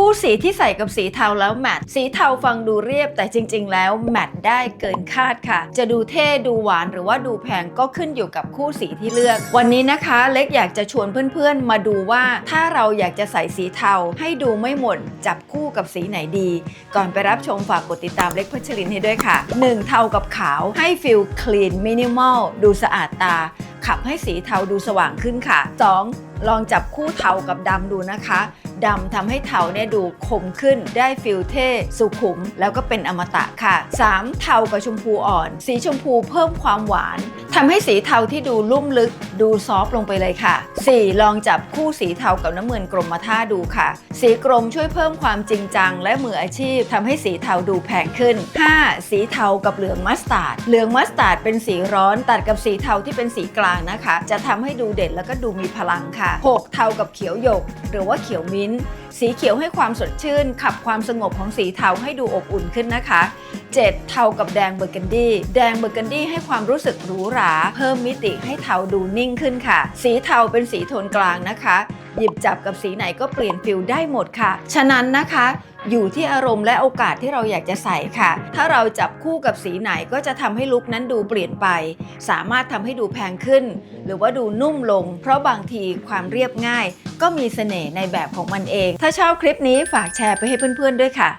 คู่สีที่ใส่กับสีเทาแล้วแมทสีเทาฟังดูเรียบแต่จริง ๆ แล้วแมทได้เกินคาดค่ะ จะดูเท่ดูหวานหรือว่าดูแพงก็ขึ้นอยู่กับคู่สีที่เลือก วันนี้นะคะเล็กอยากจะชวนเพื่อนๆ มาดูว่าถ้าเราอยากจะใส่สีเทาให้ดูไม่หม่นจับคู่กับสีไหนดี ก่อนไปรับชมฝากกดติดตามเล็กพัชรินให้ด้วยค่ะ 1. เทากับขาวให้ฟิลคลีนมินิมอลดูสะอาดตาขับให้สีเทาดูสว่างขึ้นค่ะ 2. ลองจับคู่เทากับดำดูนะคะดำทำให้เทาเนี่ยดูคมขึ้นได้ฟิลเท่สุขุม แล้วก็เป็นอมตะค่ะ 3. เทากับชมพูอ่อน สีชมพูเพิ่มความหวานทำให้สีเทาที่ดูลุ่มลึก ดูซอฟต์ลงไปเลยค่ะ 4. ลองจับคู่สีเทากับน้ำเงินกรมท่าดูค่ะ สีกรมช่วยเพิ่มความจริงจัง และมืออาชีพทำให้สีเทาดูแพงขึ้น 5. สีเทากับเหลืองมัสตาร์ดเหลืองมัสตาร์ดเป็นสีร้อนตัดกับสีเทาที่เป็นสีกลางนะคะ จะทำให้ดูเด่นแล้วก็ดูมีพลังค่ะ 6. เทากับเขียวหยก หรือว่าเขียวมิ้นท์สีเขียวให้ความสดชื่น ขับความสงบของสีเทาให้ดูอบอุ่นขึ้นนะคะ 7. เทากับแดงเบอร์กันดี้ แดงเบอร์กันดี้ให้ความรู้สึกหรูหรา เพิ่มมิติให้เทาดูนิ่งขึ้นค่ะ สีเทาเป็นสีโทนกลางนะคะ หยิบจับกับสีไหนก็เปลี่ยนฟิลได้หมดค่ะ ฉะนั้นนะคะ อยู่ที่อารมณ์และโอกาสที่เราอยากจะใส่ค่ะ ถ้าเราจับคู่กับสีไหนก็จะทำให้ลุคนั้นดูเปลี่ยนไป สามารถทำให้ดูแพงขึ้น หรือว่าดูนุ่มลง เพราะบางทีความเรียบง่าย ก็มีเสน่ห์ในแบบของมันเอง ถ้าชอบคลิปนี้ฝากแชร์ไปให้เพื่อนๆด้วยค่ะ